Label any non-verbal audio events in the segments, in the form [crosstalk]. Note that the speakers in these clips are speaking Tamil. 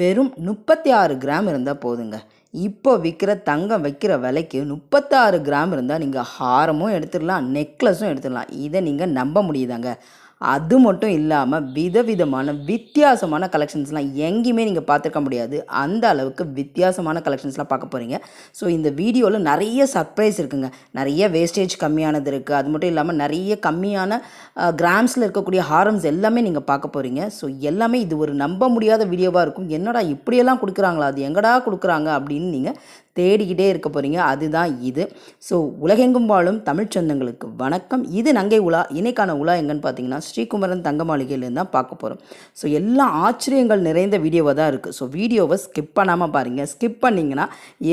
வெறும் முப்பத்தி ஆறு கிராம் இருந்தால் போதுங்க. இப்போ விற்கிற தங்கம் வைக்கிற விலைக்கு முப்பத்தாறு கிராம் இருந்தால் நீங்கள் ஹாரமும் எடுத்துடலாம் நெக்லஸும் எடுத்துடலாம். இதை நீங்கள் நம்ப முடியுதாங்க? அது மட்டும் இல்லாமல் விதவிதமான வித்தியாசமான கலெக்ஷன்ஸ்லாம் எங்கேயுமே நீங்கள் பார்த்துருக்க முடியாது. அந்த அளவுக்கு வித்தியாசமான கலெக்ஷன்ஸ்லாம் பார்க்க போகிறீங்க ஸோ இந்த வீடியோவில் நிறைய சர்ப்ரைஸ் இருக்குங்க. நிறைய வேஸ்டேஜ் கம்மியானது இருக்குது அது மட்டும் இல்லாமல் நிறைய கம்மியான கிராம்ஸில் இருக்கக்கூடிய ஹாரம்ஸ் எல்லாமே நீங்கள் பார்க்க போகிறீங்க ஸோ எல்லாமே இது ஒரு நம்ப முடியாத வீடியோவாக இருக்கும். என்னடா இப்படியெல்லாம் கொடுக்குறாங்களா? அது எங்கடா கொடுக்குறாங்க? அப்படின்னு நீங்கள் தேடிக்கிட்டே இருக்க போகிறீங்க அதுதான் இது. ஸோ உலகெங்கும் வாழும் தமிழ் சொந்தங்களுக்கு வணக்கம். இது நங்கை உலா. இன்னைக்கான உலா எங்கன்னு பார்த்தீங்கன்னா ஸ்ரீகுமரன் தங்க மாளிகையிலேருந்து தான் பார்க்க போகிறோம் ஸோ எல்லா ஆச்சரியங்கள் நிறைந்த வீடியோவாக தான் இருக்குது ஸோ வீடியோவை ஸ்கிப் பண்ணாமல் பாருங்கள் ஸ்கிப் பண்ணிங்கன்னா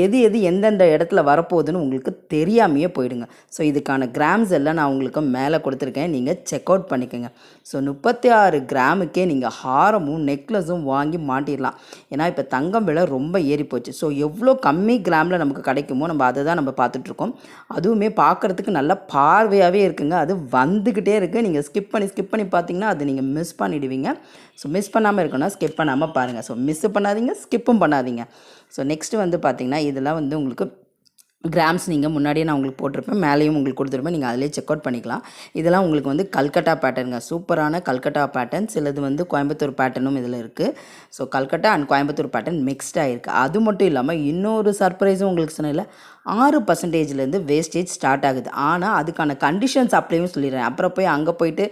எது எது எந்தெந்த இடத்துல வரப்போகுதுன்னு உங்களுக்கு தெரியாமையே போயிடுங்க. ஸோ இதுக்கான கிராம்ஸ் எல்லாம் நான் உங்களுக்கு மேலே கொடுத்துருக்கேன். நீங்கள் செக் அவுட் பண்ணிக்கோங்க. ஸோ முப்பத்தி ஆறு கிராமுக்கே நீங்கள் ஹாரமும் நெக்லஸும் வாங்கி மாட்டிடலாம். ஏன்னா இப்போ தங்கம் விலை ரொம்ப ஏறி போச்சு ஸோ எவ்வளோ கம்மி கிராமில் நமக்கு கிடைக்குமோ நம்ம அதை தான் நம்ம பார்த்துட்ருக்கோம். அதுவுமே பார்க்குறதுக்கு நல்ல பார்வையாகவே இருக்குங்க. அது வந்துக்கிட்டே இருக்குது நீங்கள் ஸ்கிப் பண்ணி ஸ்கிப் பண்ணி பார்த்தீங்கன்னா அது நீங்கள் மிஸ் பண்ணிடுவீங்க. ஸோ மிஸ் பண்ணாமல் இருக்கணும்னா ஸ்கிப் பண்ணாமல் பாருங்கள் ஸோ மிஸ் பண்ணாதீங்க ஸ்கிப்பும் பண்ணாதீங்க. ஸோ நெக்ஸ்ட்டு வந்து பார்த்தீங்கன்னா இதெல்லாம் வந்து உங்களுக்கு கிராம்ஸ் நீங்கள் முன்னாடியே நான் உங்களுக்கு போட்டிருப்பேன். மேலேயும் உங்களுக்கு கொடுத்துருப்பேன். நீங்கள் அதிலே செக் அவுட் பண்ணிக்கலாம். இதெல்லாம் உங்களுக்கு வந்து கல்கட்டா பேட்டர்னுங்க சூப்பரான கல்கட்டா பேட்டர்ன் சிலது வந்து கோயம்புத்தூர் பேட்டர்னும் இதில் இருக்குது so Calcutta and Coimbatore pattern மிக்ஸ்டாக இருக்குது அது மட்டும் இல்லாமல் இன்னொரு சர்ப்ரைஸும் உங்களுக்கு சொன்னேன்ல. ஆறு பர்சன்டேஜ்லேருந்து வேஸ்டேஜ் ஸ்டார்ட் ஆகுது. ஆனால் அதுக்கான கண்டிஷன்ஸ் அப்படியும் சொல்லிடுறேன். அப்புறம் போய் அங்கே போயிட்டு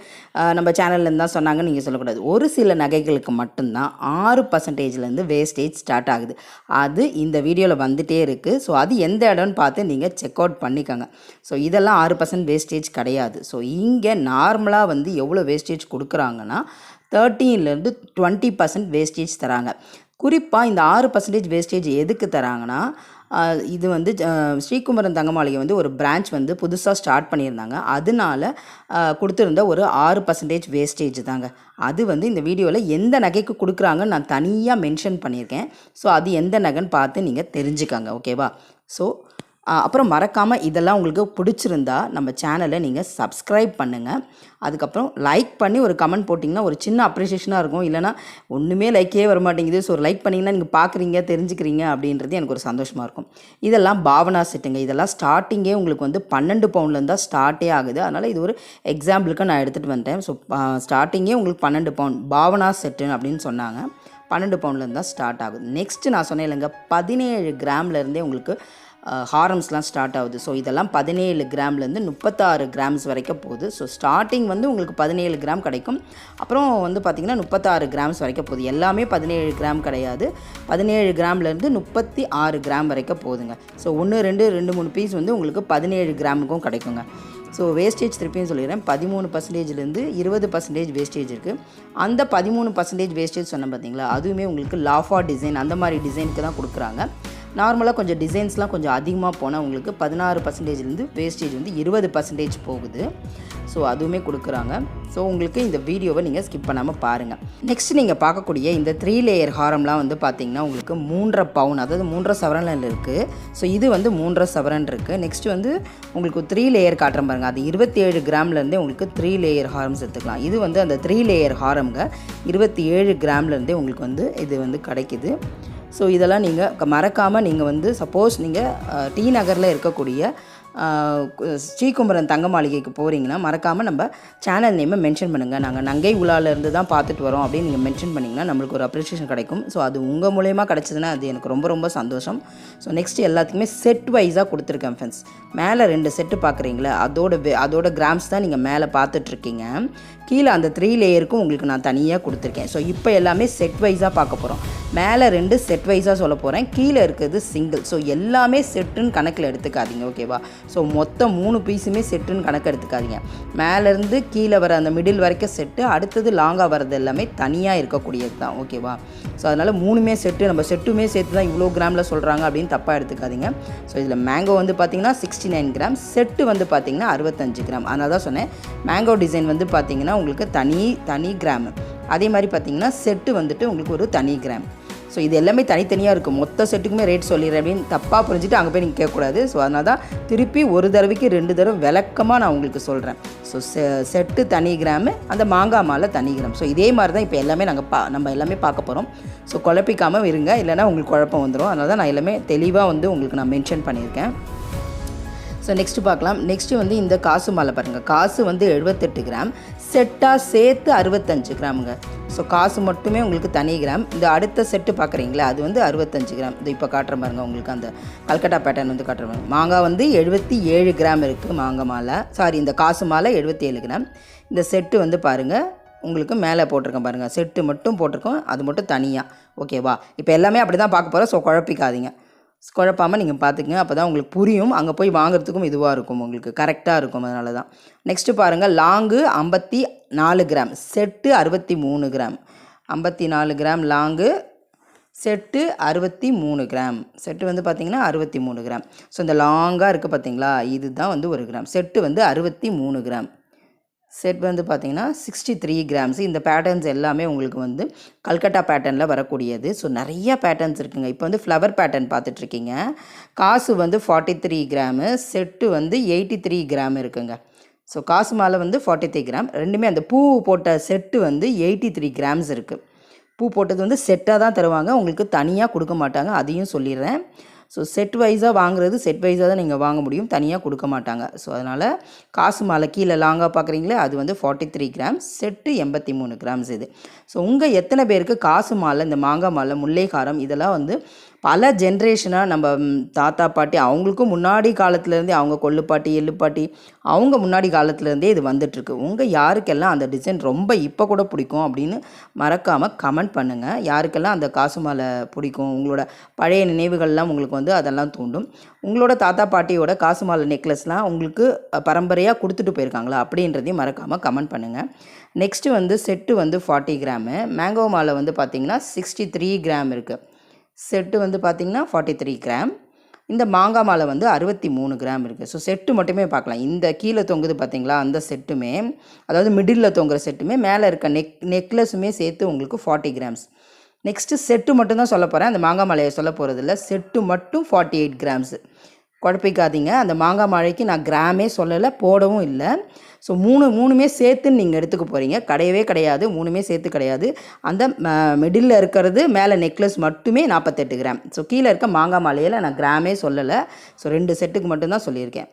நம்ம சேனல்லேருந்து தான் சொன்னாங்கன்னு நீங்கள் சொல்லக்கூடாது. ஒரு சில நகைகளுக்கு மட்டும்தான் ஆறு பர்சன்டேஜ்லேருந்து வேஸ்டேஜ் ஸ்டார்ட் ஆகுது. அது இந்த வீடியோவில் வந்துகிட்டே இருக்குது ஸோ அது எந்த இடம்னு பார்த்து நீங்கள் செக் அவுட் பண்ணிக்கோங்க. ஸோ இதெல்லாம் ஆறு பர்சன்ட் வேஸ்டேஜ் கிடையாது. ஸோ இங்கே நார்மலாக வந்து எவ்வளோ வேஸ்டேஜ் கொடுக்குறாங்கன்னா தேர்ட்டீன்லேருந்து டுவெண்ட்டி பர்சன்ட் வேஸ்டேஜ் தராங்க. குறிப்பாக இந்த ஆறு பர்சன்டேஜ் வேஸ்டேஜ் எதுக்கு தராங்கன்னா இது வந்து ஸ்ரீகுமரன் தங்கமாளிகை வந்து ஒரு பிரான்ச் வந்து புதுசாக ஸ்டார்ட் பண்ணியிருந்தாங்க. அதனால கொடுத்துருந்த ஒரு ஆறு பர்சன்டேஜ் வேஸ்டேஜ் தாங்க. அது வந்து இந்த வீடியோவில் எந்த நகைக்கு கொடுக்குறாங்கன்னு நான் தனியாக மென்ஷன் பண்ணியிருக்கேன். ஸோ அது எந்த நகைன்னு பார்த்து நீங்கள் தெரிஞ்சுக்காங்க ஓகேவா ஸோ அப்புறம் மறக்காமல் இதெல்லாம் உங்களுக்கு பிடிச்சிருந்தா நம்ம சேனலை நீங்கள் சப்ஸ்கிரைப் பண்ணுங்கள் அதுக்கப்புறம் லைக் பண்ணி ஒரு கமெண்ட் போட்டிங்கன்னா ஒரு சின்ன அப்ரிஷியேஷனாக இருக்கும். இல்லைனா ஒன்றுமே லைக்கே வர மாட்டேங்குது ஸோ ஒரு லைக் பண்ணிங்கன்னா நீங்கள் பார்க்குறீங்க தெரிஞ்சுக்கிறீங்க அப்படின்றது எனக்கு ஒரு சந்தோஷமாக இருக்கும். இதெல்லாம் பாவனா செட்டுங்க. இதெல்லாம் ஸ்டார்டிங்கே உங்களுக்கு வந்து பன்னெண்டு பவுண்ட்லேருந்து தான் ஸ்டார்ட்டே ஆகுது. அதனால் இது ஒரு எக்ஸாம்பிளுக்கு நான் எடுத்துகிட்டு வந்துட்டேன். ஸோ ஸ்டார்டிங்கே உங்களுக்கு பன்னெண்டு பவுண்ட் பாவனா செட்டுன்னு அப்படின்னு சொன்னாங்க. பன்னெண்டு பவுண்ட்லேருந்து தான் ஸ்டார்ட் ஆகுது. நெக்ஸ்ட்டு நான் சொன்னேன் இல்லைங்க பதினேழு கிராம்லேருந்தே உங்களுக்கு ஹாரம்ஸ்லாம் ஸ்டார்ட் ஆகுது. ஸோ இதெல்லாம் பதினேழு கிராம்லேருந்து முப்பத்தாறு கிராம்ஸ் வரைக்கும் போகுது. ஸோ ஸ்டார்டிங் வந்து உங்களுக்கு பதினேழு கிராம் கிடைக்கும். அப்புறம் வந்து பார்த்திங்கன்னா முப்பத்தாறு கிராம்ஸ் வரைக்கும் போகுது. எல்லாமே பதினேழு கிராம் கிடையாது. பதினேழு கிராம்லேருந்து முப்பத்தி ஆறு கிராம் வரைக்கும் போகுதுங்க. ஸோ ஒன்று ரெண்டு ரெண்டு மூணு பீஸ் வந்து உங்களுக்கு பதினேழு கிராமுக்கும் கிடைக்குங்க. ஸோ வேஸ்டேஜ் திருப்பியும் சொல்லிடுறேன் பதிமூணு பர்சன்டேஜ்லேருந்து இருபது பர்சன்டேஜ் வேஸ்டேஜ் இருக்குது அந்த பதிமூணு பர்சன்டேஜ் வேஸ்டேஜ் சொன்னேன் பார்த்தீங்களா அதுவுமே உங்களுக்கு லாஃபா டிசைன் அந்த மாதிரி டிசைனுக்கு தான் கொடுக்குறாங்க. நார்மலாக கொஞ்சம் டிசைன்ஸ்லாம் கொஞ்சம் அதிகமாக போனால் உங்களுக்கு பதினாறு பர்சன்டேஜ்லேருந்து வேஸ்டேஜ் வந்து இருபது பர்சன்டேஜ் போகுது. ஸோ அதுவுமே கொடுக்குறாங்க. ஸோ உங்களுக்கு இந்த வீடியோவை நீங்கள் ஸ்கிப் பண்ணாமல் பாருங்கள் நெக்ஸ்ட் நீங்கள் பார்க்கக்கூடிய இந்த த்ரீ லேயர் ஹாரம்லாம் வந்து பார்த்தீங்கன்னா உங்களுக்கு மூன்றரை பவுன் அதாவது மூன்றரை சவரனில் இருக்குது ஸோ இது வந்து மூன்றரை சவரன் இருக்குது நெக்ஸ்ட் வந்து உங்களுக்கு த்ரீ லேயர் காட்டுறேன் பாருங்கள் அது இருபத்தி ஏழு கிராம்லேருந்தே உங்களுக்கு த்ரீ லேயர் ஹாரம்ஸ் எடுத்துக்கலாம். இது வந்து அந்த த்ரீ லேயர் ஹாரம்ங்க இருபத்தி ஏழு கிராம்லேருந்தே உங்களுக்கு வந்து இது வந்து கிடைக்குது. ஸோ இதெல்லாம் நீங்கள் மறக்காமல் நீங்கள் வந்து சப்போஸ் நீங்கள் டி நகரில் இருக்கக்கூடிய ஸ்ரீகுமரன் தங்க மாளிகைக்கு போகிறீங்கன்னா மறக்காமல் நம்ம சேனல் நேமை மென்ஷன் பண்ணுங்கள் நாங்கள் நங்கை உலாலேருந்து தான் பார்த்துட்டு வரோம் அப்படின்னு நீங்கள் மென்ஷன் பண்ணிங்கன்னா நம்மளுக்கு ஒரு அப்ரிஷியேஷன் கிடைக்கும். ஸோ அது உங்கள் மூலயமா கிடச்சதுன்னா அது எனக்கு ரொம்ப ரொம்ப சந்தோஷம். ஸோ நெக்ஸ்ட் எல்லாத்துக்குமே செட் வைஸாக கொடுத்துருக்கேன் ஃப்ரெண்ட்ஸ் மேலே ரெண்டு செட்டு பார்க்குறீங்களா அதோட அதோட கிராம்ஸ் தான் நீங்கள் மேலே பார்த்துட்ருக்கீங்க கீழே அந்த த்ரீ லேயருக்கும் உங்களுக்கு நான் தனியாக கொடுத்துருக்கேன். ஸோ இப்போ எல்லாமே செட் வைஸாக பார்க்க போகிறோம் மேலே ரெண்டு செட் வைஸாக சொல்ல போகிறேன் கீழே இருக்கிறது சிங்கிள் ஸோ எல்லாமே செட்டுன்னு கணக்கில் எடுத்துக்காதீங்க ஓகேவா ஸோ மொத்தம் மூணு பீஸுமே செட்டுன்னு கணக்கு எடுத்துக்காதீங்க. மேலேருந்து கீழே வர அந்த மிடில் வரைக்கும் செட்டு அடுத்தது லாங்காக வர்றது எல்லாமே தனியாக இருக்கக்கூடியது தான் ஓகேவா ஸோ அதனால் மூணுமே செட்டு நம்ம செட்டுமே சேர்த்து தான் இவ்வளோ கிராமில் சொல்கிறாங்க அப்படின்னு தப்பாக எடுத்துக்காதீங்க. ஸோ இதில் மேங்கோ வந்து பார்த்திங்கன்னா சிக்ஸ்டி நைன் கிராம் செட்டு வந்து பார்த்தீங்கன்னா அறுபத்தஞ்சு கிராம் அதனால தான் சொன்னேன். மேங்கோ டிசைன் வந்து பார்த்திங்கன்னா உங்களுக்கு தனி தனி கிராம் அதே மாதிரி பார்த்தீங்கன்னா செட்டு வந்துட்டு உங்களுக்கு ஒரு தனி கிராம் ஸோ இது எல்லாமே தனித்தனியாக இருக்கும். மொத்த செட்டுக்குமே ரேட் சொல்லிடுறேன் அப்படின்னு தப்பாக புரிஞ்சுட்டு அங்கே போய் நீங்கள் கேட்கக்கூடாது. ஸோ அதனால தான் திருப்பி ஒரு தடவைக்கு ரெண்டு தடவை விளக்கமாக நான் உங்களுக்கு சொல்கிறேன் ஸோ செ செட்டு தனி கிராமு அந்த மாங்காய் மாலை தனி கிராம் ஸோ இதே மாதிரி தான் இப்போ எல்லாமே நாங்கள் பா நம்ம எல்லாமே பார்க்க போகிறோம் ஸோ குழப்பிக்காமல் இருங்க. இல்லைன்னா உங்களுக்கு குழப்பம் வந்துடும் அதனால தான் நான் எல்லாமே தெளிவாக வந்து உங்களுக்கு நான் மென்ஷன் பண்ணியிருக்கேன். ஸோ நெக்ஸ்ட்டு பார்க்கலாம். நெக்ஸ்ட்டு வந்து இந்த காசு மாலை பாருங்கள் காசு வந்து எழுபத்தெட்டு கிராம் செட்டாக சேர்த்து அறுபத்தஞ்சு கிராமுங்க. ஸோ காசு மட்டுமே உங்களுக்கு தனி கிராம். இந்த அடுத்த செட்டு பார்க்குறீங்களா? அது வந்து அறுபத்தஞ்சு கிராம். இது இப்போ காட்டுற பாருங்க உங்களுக்கு அந்த கல்கட்டா பேட்டர்ன் வந்து காட்டுற பாருங்க. மாங்காய் வந்து எழுபத்தி ஏழு கிராம் இருக்குது மாங்காய் மாலை. சாரி இந்த காசு மாலை எழுபத்தி ஏழு கிராம். இந்த செட்டு வந்து பாருங்கள் உங்களுக்கு மேலே போட்டிருக்கேன் பாருங்கள் செட்டு மட்டும் போட்டிருக்கோம் அது மட்டும் தனியாக ஓகேவா இப்போ எல்லாமே அப்படி தான் பார்க்க போகிறோம் ஸோ குழப்பிக்காதீங்க. குழப்பாமல் நீங்கள் பார்த்துக்குங்க அப்போ தான் உங்களுக்கு புரியும். அங்கே போய் வாங்குறதுக்கும் இதுவாக இருக்கும் உங்களுக்கு. கரெக்டாக இருக்கும் அதனால தான் நெக்ஸ்ட்டு பாருங்கள் லாங்கு ஐம்பத்தி நாலு கிராம். செட்டு அறுபத்தி மூணு கிராம். ஐம்பத்தி நாலு கிராம் லாங்கு. செட்டு அறுபத்தி மூணு கிராம். செட்டு வந்து பார்த்திங்கன்னா அறுபத்தி மூணு கிராம். ஸோ இந்த லாங்காக இருக்குது பார்த்தீங்களா இதுதான் வந்து ஒரு கிராம். செட்டு வந்து அறுபத்தி மூணு கிராம். செட் வந்து பார்த்தீங்கன்னா சிக்ஸ்டி த்ரீ கிராம்ஸ் இந்த பேட்டர்ன்ஸ் எல்லாமே உங்களுக்கு வந்து கல்கட்டா பேட்டர்னில் வரக்கூடியது. ஸோ நிறையா பேட்டர்ன்ஸ் இருக்குங்க. இப்போ வந்து ஃப்ளவர் பேட்டர்ன் பார்த்துட்ருக்கீங்க. காசு வந்து ஃபார்ட்டி த்ரீ கிராமு செட்டு வந்து எயிட்டி த்ரீ கிராம் இருக்குங்க. ஸோ காசு மாலை வந்து ஃபார்ட்டி த்ரீ கிராம் ரெண்டுமே அந்த பூ போட்ட செட்டு வந்து எயிட்டி த்ரீ கிராம்ஸ் இருக்குது பூ போட்டது வந்து செட்டாக தான் தருவாங்க. உங்களுக்கு தனியாக கொடுக்க மாட்டாங்க. அதையும் சொல்லிடுறேன். ஸோ செட் வைஸாக வாங்குறது செட் வைஸாக தான் நீங்கள் வாங்க முடியும். தனியாக கொடுக்க மாட்டாங்க. ஸோ அதனால் காசு மாலை கீழே லாங்காக பார்க்குறீங்களே அது வந்து ஃபார்ட்டி த்ரீ கிராம்ஸ் செட்டு எண்பத்தி மூணு கிராம்ஸ் இது. ஸோ உங்கள் எத்தனை பேருக்கு காசு மாலை இந்த மாங்காய் மாலை முல்லைக்காரம் இதெல்லாம் வந்து பல ஜென்ரேஷனாக நம்ம தாத்தா பாட்டி அவங்களுக்கும் முன்னாடி காலத்துலேருந்தே அவங்க கொள்ளுப்பாட்டி எள்ளுப்பாட்டி அவங்க முன்னாடி காலத்துலேருந்தே இது வந்துட்டுருக்கு. உங்கள் யாருக்கெல்லாம் அந்த டிசைன் ரொம்ப இப்போ கூட பிடிக்கும் அப்படின்னு மறக்காமல் கமெண்ட் பண்ணுங்கள் யாருக்கெல்லாம் அந்த காசு மாலை பிடிக்கும் உங்களோட பழைய நினைவுகள்லாம் உங்களுக்கு வந்து அதெல்லாம் தூண்டும். உங்களோட தாத்தா பாட்டியோட காசு மாலை நெக்லஸ்லாம் உங்களுக்கு பரம்பரையாக கொடுத்துட்டு போயிருக்காங்களா அப்படின்றதையும் மறக்காமல் கமெண்ட் பண்ணுங்கள் நெக்ஸ்ட்டு வந்து செட்டு வந்து ஃபார்ட்டி கிராமு மேங்கோ மாலை வந்து பார்த்திங்கன்னா சிக்ஸ்டி த்ரீ கிராம் இருக்குது செட்டு வந்து பார்த்திங்கன்னா ஃபார்ட்டி த்ரீ கிராம் இந்த மாங்காய் மாலை வந்து அறுபத்தி மூணு கிராம் இருக்குது ஸோ செட்டு மட்டுமே பார்க்கலாம். இந்த கீழே தொங்குது பார்த்தீங்களா? அந்த செட்டுமே. அதாவது மிடில் தொங்குற செட்டுமே. மேலே இருக்க நெக் நெக்லஸுமே சேர்த்து உங்களுக்கு ஃபார்ட்டி கிராம்ஸ் நெக்ஸ்ட்டு செட்டு மட்டும்தான் சொல்ல போகிறேன் அந்த மாங்காய் மாலையை சொல்ல போகிறதில்ல செட்டு மட்டும் ஃபார்ட்டி எயிட் கிராம்ஸு குழப்பிக்காதீங்க. அந்த மாங்காய் மாலைக்கு நான் கிராமே சொல்லலை போடவும் இல்லை. ஸோ மூணு மூணுமே சேர்த்துன்னு நீங்கள் எடுத்துக்க போகிறீங்க கிடையவே கிடையாது. மூணுமே சேர்த்து கிடையாது. அந்த மிடில் இருக்கிறது மேலே நெக்லஸ் மட்டுமே நாற்பத்தெட்டு கிராம். ஸோ கீழே இருக்க மாங்காய் மாலையில் நான் கிராமே சொல்லலை. ஸோ ரெண்டு செட்டுக்கு மட்டும்தான் சொல்லியிருக்கேன்.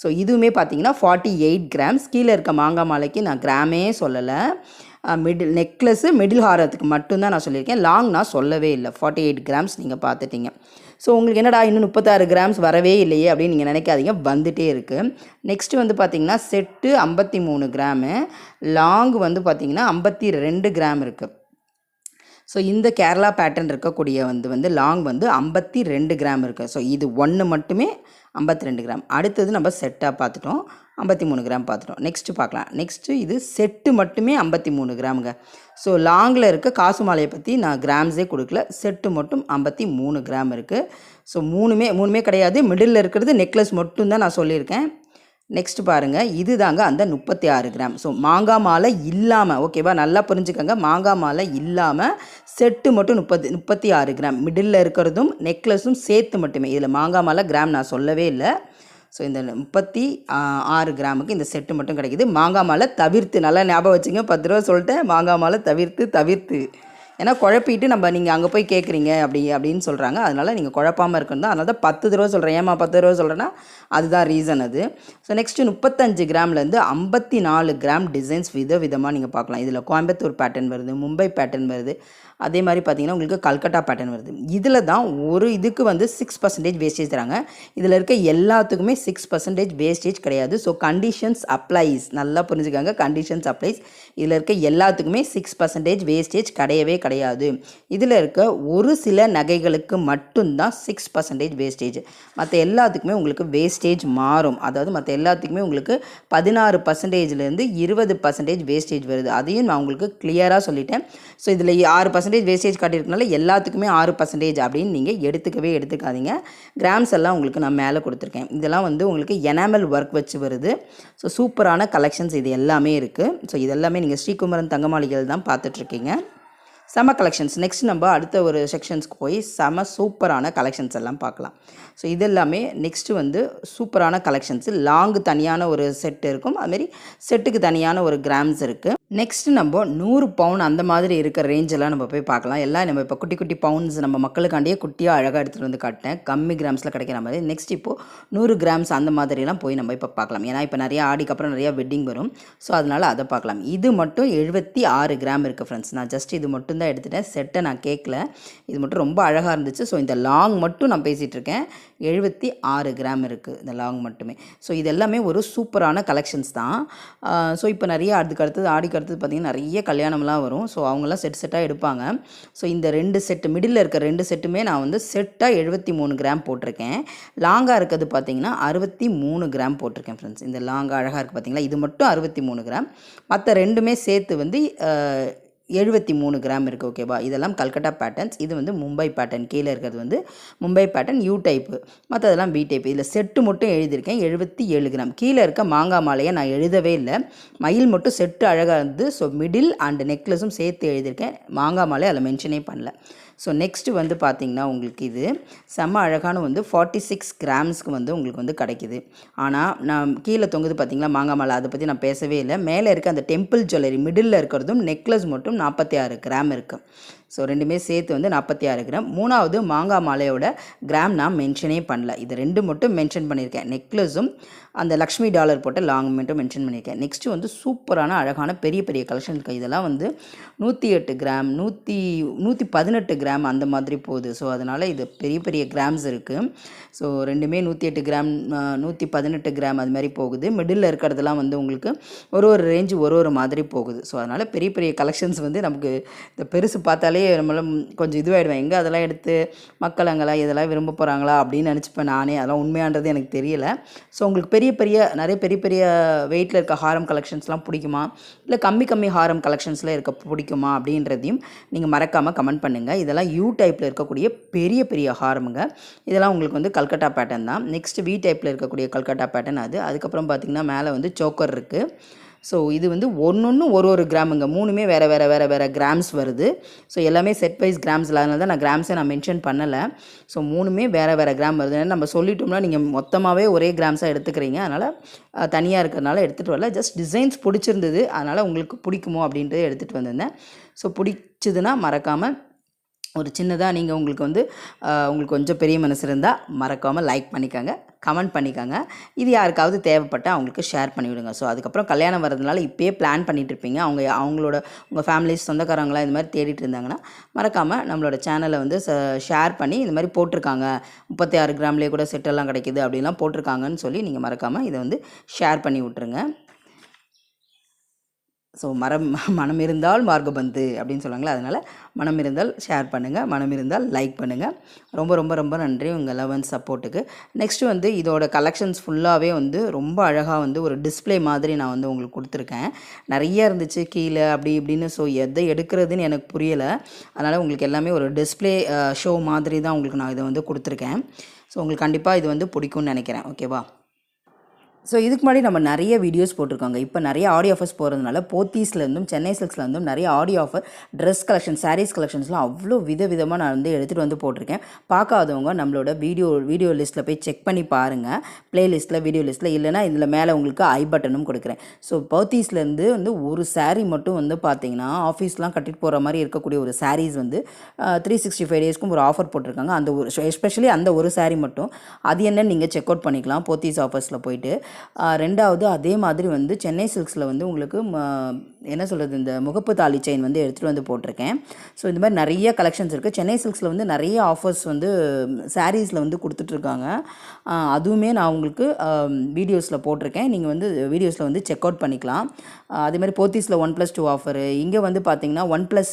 ஸோ இதுவுமே பார்த்தீங்கன்னா ஃபார்ட்டி எயிட் கிராம்ஸ் கீழே இருக்க மாங்காய் மாலைக்கு நான் கிராமே சொல்லலை. மிடில் நெக்லஸ்ஸு மிடில் ஹாரத்துக்கு மட்டும்தான் நான் சொல்லியிருக்கேன். லாங் நான் சொல்லவே இல்லை. ஃபார்ட்டி எயிட் கிராம்ஸ் நீங்கள் பார்த்துட்டீங்க ஸோ உங்களுக்கு என்னடா இன்னும் முப்பத்தாறு கிராம்ஸ் வரவே இல்லையே அப்படின்னு நீங்கள் நினைக்காதீங்க. வந்துட்டே இருக்குது நெக்ஸ்ட்டு வந்து பார்த்தீங்கன்னா செட்டு ஐம்பத்தி மூணு கிராமு லாங் வந்து பார்த்திங்கன்னா ஐம்பத்தி ரெண்டு கிராம் இருக்குது ஸோ இந்த கேரளா பேட்டர்ன் இருக்கக்கூடிய வந்து வந்து லாங் வந்து ஐம்பத்தி ரெண்டு கிராம் இருக்குது ஸோ இது ஒன்று மட்டுமே ஐம்பத்தி ரெண்டு கிராம் அடுத்தது நம்ம செட்டாக பார்த்துட்டோம் ஐம்பத்தி மூணு கிராம் பார்த்துட்டோம். நெக்ஸ்ட்டு பார்க்கலாம். நெக்ஸ்ட்டு இது செட்டு மட்டுமே ஐம்பத்தி மூணு கிராமுங்க. ஸோ லாங்கில் இருக்க காசு மாலையை பற்றி நான் கிராம்ஸே கொடுக்கல. செட்டு மட்டும் ஐம்பத்தி மூணு கிராம் இருக்குது ஸோ மூணுமே மூணுமே கிடையாது. மிடில் இருக்கிறது நெக்லஸ் மட்டும்தான் நான் சொல்லியிருக்கேன். நெக்ஸ்ட் பாருங்கள் இது தாங்க அந்த முப்பத்தி ஆறு கிராம். ஸோ மாங்காய் மாலை இல்லாமல் ஓகேவா நல்லா புரிஞ்சுக்கோங்க. மாங்காய் மாலை இல்லாமல் செட்டு மட்டும் முப்பத்தி முப்பத்தி ஆறு கிராம். மிடில் இருக்கிறதும் நெக்லஸும் சேர்த்து மட்டுமே. இதில் மாங்காய் மாலை கிராம் நான் சொல்லவே இல்லை. ஸோ இந்த முப்பத்தி ஆறு கிராமுக்கு இந்த செட்டு மட்டும் கிடைக்குது. மாங்காய் மாலை தவிர்த்து நல்லா ஞாபகம் வச்சுங்க பத்து ரூபா சொல்லிட்டேன். மாங்காய் மாலை தவிர்த்து தவிர்த்து. ஏன்னா குழப்பிட்டு நம்ம நீங்கள் அங்கே போய் கேட்குறீங்க அப்படி அப்படின்னு சொல்கிறாங்க அதனால் நீங்கள் குழப்பாமல் இருக்கணும் தான். அதனால் தான் பத்து தடவை சொல்கிறேன் ஏமா பத்து தடவை சொல்கிறேன்னா அதுதான் ரீசன் அது. ஸோ நெக்ஸ்ட்டு முப்பத்தஞ்சு கிராம்லேருந்து ஐம்பத்தி நாலு கிராம் டிசைன்ஸ் வித விதமாக நீங்கள் பார்க்கலாம். இதில் கோயம்புத்தூர் பேட்டர்ன் வருது மும்பை பேட்டர்ன் வருது. அதே மாதிரி பார்த்தீங்கன்னா உங்களுக்கு கல்கட்டா பேட்டர்ன் வருது. இதில் தான் ஒரு இதுக்கு வந்து சிக்ஸ் பர்சன்டேஜ் வேஸ்டேஜ் தராங்க. இதில் இருக்க எல்லாத்துக்குமே சிக்ஸ் பர்சன்டேஜ் வேஸ்டேஜ் கிடையாது. ஸோ கண்டிஷன்ஸ் அப்ளைஸ் நல்லா புரிஞ்சுக்காங்க. கண்டிஷன்ஸ் அப்ளைஸ் இதில் இருக்க எல்லாத்துக்குமே சிக்ஸ் பர்சன்டேஜ் வேஸ்டேஜ் கிடையவே கிடையாது. இதில் இருக்க ஒரு சில நகைகளுக்கு மட்டும்தான் சிக்ஸ் பர்சன்டேஜ் வேஸ்டேஜ் மற்ற எல்லாத்துக்குமே உங்களுக்கு வேஸ்டேஜ் மாறும். அதாவது மற்ற எல்லாத்துக்குமே உங்களுக்கு பதினாறு பர்சன்டேஜ்லேருந்து இருபது பர்சன்டேஜ் வேஸ்டேஜ் வருது. அதையும் நான் உங்களுக்கு கிளியராக சொல்லிட்டேன். ஸோ இதில் ஆறு பர்சன்டேஜ் வேஸ்டேஜ் காட்டியிருக்கனால எல்லாத்துக்குமே ஆறு பர்சன்டேஜ் அப்படின்னு நீங்கள் எடுத்துக்கவே எடுத்துக்காதீங்க. கிராம்ஸ் எல்லாம் உங்களுக்கு நான் மேலே கொடுத்துருக்கேன். இதெல்லாம் வந்து உங்களுக்கு எனாமல் ஒர்க் வச்சு வருது. ஸோ சூப்பரான கலெக்ஷன்ஸ் இது எல்லாமே இருக்குது ஸோ இது எல்லாமே நீங்கள் ஸ்ரீகுமரன் தங்கமாளிகள் தான் பார்த்துட்ருக்கீங்க. செம கலெக்ஷன்ஸ் நெக்ஸ்ட் நம்ம அடுத்த ஒரு செக்ஷன்ஸ்க்கு போய் செம சூப்பரான கலெக்ஷன்ஸ் எல்லாம் பார்க்கலாம். ஸோ இது எல்லாமே நெக்ஸ்ட்டு வந்து சூப்பரான கலெக்ஷன்ஸ் லாங்கு தனியான ஒரு செட் இருக்கும். அதுமாரி செட்டுக்கு தனியான ஒரு கிராம்ஸ் இருக்குது நெக்ஸ்ட் நம்ம நூறு பவுன் அந்த மாதிரி இருக்கிற ரேஞ்செல்லாம் நம்ம போய் பார்க்கலாம். எல்லாம் நம்ம இப்போ குட்டி குட்டி பவுன்ஸ் நம்ம மக்களுக்காண்டியே குட்டியாக அழகாக எடுத்துகிட்டு வந்து காட்டினேன். கம்மி கிராம்ஸில் கிடைக்கிற மாதிரி. நெக்ஸ்ட் இப்போது நூறு கிராம்ஸ் அந்த மாதிரிலாம் போய் நம்ம இப்போ பார்க்கலாம். ஏன்னா இப்போ நிறையா ஆடிக்கு அப்புறம் நிறையா வெட்டிங் வரும். ஸோ அதனால் அதை பார்க்கலாம். இது மட்டும் எழுபத்தி ஆறு கிராம் இருக்குது ஃப்ரெண்ட்ஸ் நான் ஜஸ்ட் இது மட்டும் தான் எடுத்துட்டேன் செட்டை நான் கேட்கல இது மட்டும் ரொம்ப அழகாக இருந்துச்சு. ஸோ இந்த லாங் மட்டும் நான் பேசிகிட்ருக்கேன் எழுபத்தி ஆறு கிராம் இருக்குது இந்த லாங் மட்டுமே. ஸோ இது எல்லாமே ஒரு சூப்பரான கலெக்ஷன்ஸ் தான். ஸோ இப்போ நிறைய அதுக்கு அடுத்தது ஆடிக்கு அடுத்தது பார்த்திங்கன்னா நிறைய கல்யாணம்லாம் வரும். ஸோ அவங்களாம் செட் செட்டாக எடுப்பாங்க. ஸோ இந்த ரெண்டு செட்டு மிடில் இருக்க ரெண்டு செட்டுமே நான் வந்து செட்டாக எழுபத்தி மூணு கிராம் போட்டிருக்கேன். லாங்காக இருக்கிறது பார்த்தீங்கன்னா அறுபத்தி மூணு கிராம் போட்டிருக்கேன் ஃப்ரெண்ட்ஸ் இந்த லாங்காக அழகாக இருக்குது பார்த்திங்களா இது மட்டும் அறுபத்தி மூணு கிராம். மற்ற ரெண்டுமே சேர்த்து வந்து எழுபத்தி மூணு கிராம் இருக்குது ஓகேவா? இதெல்லாம் கல்கட்டா பேட்டர்ன்ஸ் இது வந்து மும்பை பேட்டர்ன் கீழே இருக்கிறது வந்து மும்பை பேட்டர்ன் யூ டைப்பு மற்றதெல்லாம் பி டைப் இதில் செட்டு மட்டும் எழுதியிருக்கேன். எழுபத்தி ஏழு கிராம். கீழே இருக்க மாங்காய் மாலையை நான் எழுதவே இல்லை. மயில் மட்டும் செட்டு அழகாக இருந்து ஸோ மிடில் அண்ட் நெக்லஸும் சேர்த்து எழுதியிருக்கேன். மாங்காய் மாலை அதில் மென்ஷனே பண்ணல. ஸோ நெக்ஸ்ட்டு வந்து பார்த்திங்கன்னா உங்களுக்கு இது. செம்ம அழகான வந்து ஃபார்ட்டி சிக்ஸ் கிராம்ஸ்க்கு வந்து உங்களுக்கு வந்து கிடைக்கிது. ஆனால் நான் கீழே தொங்குது பார்த்திங்களா மாங்காய் மாலை அதை பற்றி நான் பேசவே இல்லை. மேலே இருக்க அந்த டெம்பிள் ஜுவல்லரி மிடில் இருக்கிறதும் நெக்லஸ் மட்டும் நாற்பத்தி ஆறு கிராம் இருக்குது ஸோ ரெண்டுமே சேர்த்து வந்து நாற்பத்தி ஆறு கிராம். மூணாவது மாங்காய் மாலையோட கிராம் நான் மென்ஷனே பண்ணல. இது ரெண்டு மட்டும் மென்ஷன் பண்ணியிருக்கேன். நெக்லஸும் அந்த லக்ஷ்மி டாலர் போட்ட லாங் மட்டும் மென்ஷன் பண்ணியிருக்கேன். நெக்ஸ்ட்டு வந்து சூப்பரான அழகான பெரிய பெரிய கலெக்ஷன் இருக்குது இதெல்லாம் வந்து நூற்றி எட்டு கிராம் நூற்றி நூற்றி பதினெட்டு கிராம் அந்த மாதிரி போகுது. ஸோ அதனால் இது பெரிய பெரிய கிராம்ஸ் இருக்குது ஸோ ரெண்டுமே நூற்றி எட்டு கிராம் நூற்றி பதினெட்டு கிராம் அது மாதிரி போகுது. மிடில் இருக்கிறதெல்லாம் வந்து உங்களுக்கு ஒரு ஒரு ரேஞ்சு ஒரு ஒரு மாதிரி போகுது. ஸோ அதனால் பெரிய பெரிய கலெக்ஷன்ஸ் வந்து நமக்கு இந்த பெருசு பார்த்தாலே நம்மளும் கொஞ்சம் இதுவாகிடுவேன் எங்கே அதெல்லாம் எடுத்து மக்கள் அங்கெல்லாம் இதெல்லாம் விரும்ப போகிறாங்களா அப்படின்னு நினச்சிப்பேன் நானே. அதெல்லாம் உண்மையான்றது எனக்கு தெரியல. ஸோ உங்களுக்கு பெரிய பெரிய நிறைய பெரிய பெரிய வெயிட்டில் இருக்க ஹாரம் கலெக்ஷன்ஸ்லாம் பிடிக்குமா? இல்லை கம்மி கம்மி ஹாரம் கலெக்ஷன்ஸில் இருக்க பிடிக்குமா அப்படின்றதையும் நீங்கள் மறக்காமல் கமெண்ட் பண்ணுங்கள் இதெல்லாம் யூ டைப்பில் இருக்கக்கூடிய பெரிய பெரிய ஹாரமுங்க. இதெல்லாம் உங்களுக்கு வந்து கல்கட்டா பேட்டர்ன் தான். நெக்ஸ்ட் வி டைப்பில் இருக்கக்கூடிய கல்கட்டா பேட்டர்ன் அது. அதுக்கப்புறம் பார்த்திங்கன்னா மேலே வந்து சோக்கர் இருக்குது ஸோ இது வந்து ஒன்று ஒன்று ஒரு ஒரு கிராமுங்க. மூணுமே வேறு வேறு வேறு வேறு கிராம்ஸ் வருது. ஸோ எல்லாமே செட் வைஸ் கிராம்ஸ் அதனால தான் நான் கிராம்ஸை நான் மென்ஷன் பண்ணலை. ஸோ மூணுமே வேறு வேறு கிராம் வருது. ஏன்னா நம்ம சொல்லிட்டோம்னா நீங்கள் மொத்தமாகவே ஒரே கிராம்ஸாக எடுத்துக்கிறீங்க. அதனால் தனியாக இருக்கிறதுனால எடுத்துகிட்டு வரல. ஜஸ்ட் டிசைன்ஸ் பிடிச்சிருந்தது. அதனால் உங்களுக்கு பிடிக்குமோ அப்படின்றத எடுத்துகிட்டு வந்திருந்தேன். ஸோ பிடிச்சதுன்னா மறக்காமல் ஒரு சின்னதாக நீங்கள் உங்களுக்கு வந்து உங்களுக்கு கொஞ்சம் பெரிய மனசு இருந்தால் மறக்காமல் லைக் பண்ணிக்கோங்க கமெண்ட் பண்ணிக்கோங்க. இது யாருக்காவது தேவைப்பட்டால் அவங்களுக்கு ஷேர் பண்ணிவிடுங்க. ஸோ அதுக்கப்புறம் கல்யாணம் வரதுனால இப்போயே பிளான் பண்ணிகிட்டு இருப்பீங்க. அவங்க அவங்களோட உங்கள் ஃபேமிலிஸ் சொந்தக்காரங்களாம் இந்த மாதிரி தேடிட்டு இருந்தாங்கன்னா மறக்காமல் நம்மளோட சேனலை வந்து ஷேர் பண்ணி இந்த மாதிரி போட்டிருக்காங்க. முப்பத்தி ஆறு கிராம்லேயே கூட செட்டெல்லாம் கிடைக்கிது அப்படின்லாம் போட்டிருக்காங்கன்னு சொல்லி நீங்கள் மறக்காமல் இதை வந்து ஷேர் பண்ணி விட்ருங்க ஸோ மரம் [laughs] மனம் இருந்தால் மார்கபந்து அப்படின்னு சொல்லுவாங்களே அதனால் மனம் இருந்தால் ஷேர் பண்ணுங்கள் மனம் இருந்தால் லைக் பண்ணுங்கள் ரொம்ப ரொம்ப ரொம்ப நன்றி உங்கள் லவ் அண்ட் சப்போர்ட்டுக்கு நெக்ஸ்ட்டு வந்து இதோட கலெக்ஷன்ஸ் ஃபுல்லாகவே வந்து ரொம்ப அழகாக வந்து ஒரு டிஸ்பிளே மாதிரி நான் வந்து உங்களுக்கு கொடுத்துருக்கேன். நிறைய இருந்துச்சு கீழே அப்படி இப்படின்னு ஸோ எதை எடுக்கிறதுன்னு எனக்கு புரியலை. அதனால் உங்களுக்கு எல்லாமே ஒரு டிஸ்பிளே ஷோ uh, மாதிரி தான் உங்களுக்கு நான் இதை வந்து கொடுத்துருக்கேன். ஸோ உங்களுக்கு கண்டிப்பாக இது வந்து பிடிக்கும்னு நினைக்கிறேன். ஓகேவா ஸோ இதுக்கு முன்னாடி நம்ம நிறைய வீடியோஸ் போட்டிருக்காங்க. இப்போ நிறைய ஆடியோ ஆஃபர்ஸ் போகிறதுனால போத்தீஸ்லேருந்தும் சென்னை சில்க்ஸ்லேருந்தும் நிறைய audio offer dress collection sarees கலெக்ஷன்ஸ்லாம் அவ்வளோ வித விதமாக நான் வந்து எடுத்துகிட்டு வந்து போட்டிருக்கேன். பார்க்காதவங்க நம்மளோட வீடியோ வீடியோ லிஸ்ட்டில் போய் செக் பண்ணி பாருங்கள் ப்ளேலிஸ்ட்டில் வீடியோ லிஸ்ட்டில் இல்லைனா இதில் மேலே உங்களுக்கு ஐ பட்டனும் கொடுக்குறேன். ஸோ போத்தீஸ்லேருந்து வந்து ஒரு சாரீ மட்டும் வந்து பார்த்தீங்கன்னா ஆஃபீஸ்லாம் கட்டிட்டு போகிற மாதிரி இருக்கக்கூடிய ஒரு சாரீஸ் வந்து த்ரீ சிக்ஸ்டி ஃபைவ் டேஸ்க்கும் ஒரு ஆஃபர் போட்டிருக்காங்க. அந்த ஒரு எஸ்பெஷலி அந்த ஒரு சாரீ மட்டும். அது என்ன நீங்கள் செக் அவுட் பண்ணிக்கலாம் போத்தீஸ் ஆஃபர்ஸில் போயிட்டு. ரெண்டாவது அதே மாதிரி வந்து சென்னை சில்க்ஸில் வந்து உங்களுக்கு என்ன சொல்கிறது இந்த முகப்பு தாலி செயின் வந்து எடுத்துகிட்டு வந்து போட்டிருக்கேன். ஸோ இந்த மாதிரி நிறைய கலெக்ஷன்ஸ் இருக்குது சென்னை சில்க்ஸில் வந்து நிறைய ஆஃபர்ஸ் வந்து சாரீஸில் வந்து கொடுத்துட்ருக்காங்க. அதுவுமே நான் உங்களுக்கு வீடியோஸில் போட்டிருக்கேன். நீங்கள் வந்து வீடியோஸில் வந்து செக் அவுட் பண்ணிக்கலாம். அதேமாதிரி அதே மாதிரி போத்தீஸில் ஒன் ப்ளஸ் டூ ஆஃபரு இங்கே வந்து பார்த்தீங்கன்னா one plus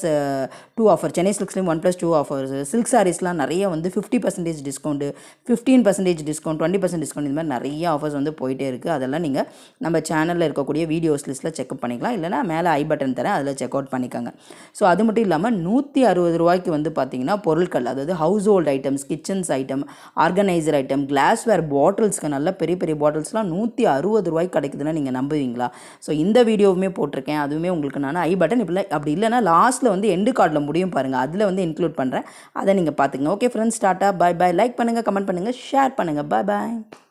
two offer Chennai சில்க்ஸ்லேயும் one plus two offers silk சாரீஸ்லாம் நிறைய வந்து fifty percentage discount fifteen percentage discount twenty percent discount இந்த மாதிரி நிறைய ஆஃபர்ஸ் வந்து போயிட்டே இருக்குது. அதெல்லாம் நீங்கள் நம்ம சேனலில் இருக்கக்கூடிய வீடியோஸ் லிஸ்ட்டில் செக்அப் பண்ணிக்கலாம். இல்லைனா மேலே ஐ பட்டன் தரேன் அதில் செக் அவுட் பண்ணிக்கோங்க. ஸோ அது மட்டும் இல்லாமல் நூற்றி அறுபது ரூபாய்க்கு வந்து பார்த்தீங்கன்னா பொருட்கள் அதாவது household items kitchens item organiser item glassware பாட்டில்ஸ்க்கு நல்ல பெரிய பெரிய பாட்டில்ஸ்லாம் நூற்றி அறுபது ரூபாய்க்கு கிடைக்குதுன்னா நீங்கள் நம்புவீங்களா? ஸோ இந்த வீடியோவுமே போட்டிருக்கேன். அதுவுமே உங்களுக்கு நான் ஐ பட்டன் இப்போ அப்படி இல்லைனா லாஸ்ட்டில் வந்து எண்டு கார்டில் முடியும் பாருங்கள் அதில் வந்து இன்க்ளூட் பண்ணுறேன் அதை நீங்கள் பார்த்துங்க okay friends tata bye bye like பண்ணுங்கள் கமெண்ட் பண்ணுங்கள் ஷேர் பண்ணுங்கள் பாய் பாய்